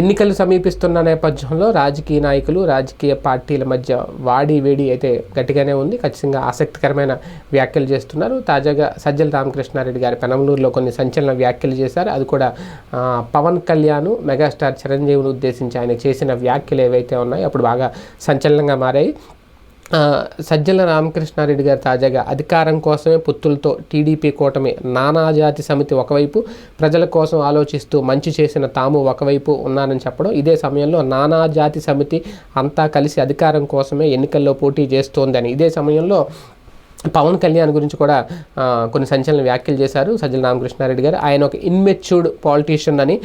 ఎన్నికలు సమీపిస్తున్న నేపథ్యంలో రాజకీయ నాయకులు రాజకీయ పార్టీల మధ్య వాడి వేడి అయితే గట్టిగానే ఉంది. ఖచ్చితంగా ఆసక్తికరమైన వ్యాఖ్యలు చేస్తున్నారు. తాజాగా సజ్జల రామకృష్ణారెడ్డి గారి పెనమలూరులో కొన్ని సంచలన వ్యాఖ్యలు చేశారు. అది కూడా పవన్ కళ్యాణ్ మెగాస్టార్ చిరంజీవిని ఉద్దేశించి ఆయన చేసిన వ్యాఖ్యలు ఏవైతే ఉన్నాయో అప్పుడు బాగా సంచలనంగా మారాయి. సజ్జల రామకృష్ణారెడ్డి గారు తాజాగా అధికారం కోసమే పుత్తులతో టీడీపీ కూటమి నానాజాతి సమితి ఒకవైపు ప్రజల కోసం ఆలోచిస్తూ మంచి చేసిన తాము ఒకవైపు ఉన్నానని చెప్పడం ఇదే సమయంలో నానాజాతి సమితి అంతా కలిసి అధికారం కోసమే ఎన్నికల్లో పోటీ చేస్తోందని. ఇదే సమయంలో పవన్ కళ్యాణ్ గురించి కూడా కొన్ని సంచలన వ్యాఖ్యలు చేశారు సజ్జల రామకృష్ణారెడ్డి గారు. ఆయన ఒక ఇన్మెచ్యూర్డ్ పాలిటీషియన్ అని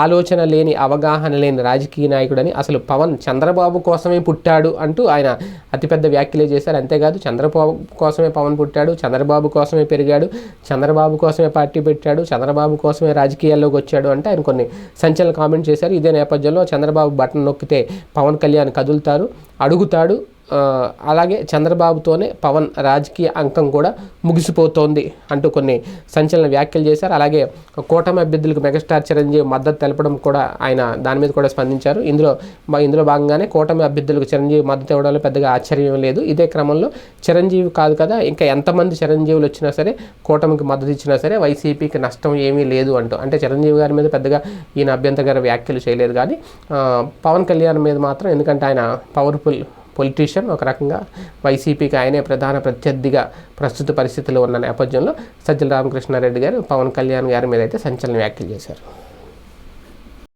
ఆలోచన లేని అవగాహన లేని రాజకీయ నాయకుడని అసలు పవన్ చంద్రబాబు కోసమే పుట్టాడు అంటూ ఆయన అతిపెద్ద వ్యాఖ్యలే చేశారు. అంతేకాదు చంద్రబాబు కోసమే పవన్ పుట్టాడు చంద్రబాబు కోసమే పెరిగాడు చంద్రబాబు కోసమే పార్టీ పెట్టాడు చంద్రబాబు కోసమే రాజకీయాల్లోకి వచ్చాడు అంటే ఆయన కొన్ని సంచలన కామెంట్ చేశారు. ఇదే నేపథ్యంలో చంద్రబాబు బటన్ నొక్కితే పవన్ కళ్యాణ్ కదులుతారు అడుగుతాడు అలాగే చంద్రబాబుతోనే పవన్ రాజకీయ అంకం కూడా ముగిసిపోతోంది అంటూ కొన్ని సంచలన వ్యాఖ్యలు చేశారు. అలాగే కూటమి అభ్యర్థులకు మెగాస్టార్ చిరంజీవి మద్దతు తెలపడం కూడా ఆయన దాని మీద కూడా స్పందించారు. ఇందులో ఇందులో భాగంగానే కూటమి అభ్యర్థులకు చిరంజీవి మద్దతు ఇవ్వడంలో పెద్దగా ఆశ్చర్యం లేదు. ఇదే క్రమంలో చిరంజీవి కాదు కదా ఇంకా ఎంతమంది చిరంజీవులు వచ్చినా సరే కూటమికి మద్దతు ఇచ్చినా సరే వైసీపీకి నష్టం ఏమీ లేదు అంటూ అంటే చిరంజీవి గారి మీద పెద్దగా ఈయన అభ్యంతర వ్యాఖ్యలు చేయలేదు. కానీ పవన్ కళ్యాణ్ మీద మాత్రం ఎందుకంటే ఆయన పవర్ఫుల్ పొలిటీషియన్ ఒక రకంగా వైసీపీకి ఆయనే ప్రధాన ప్రత్యర్థిగా ప్రస్తుత పరిస్థితుల్లో ఉన్న నేపథ్యంలో సజ్జల రామకృష్ణారెడ్డి గారు పవన్ కళ్యాణ్ గారి మీద అయితే సంచలన వ్యాఖ్యలు చేశారు.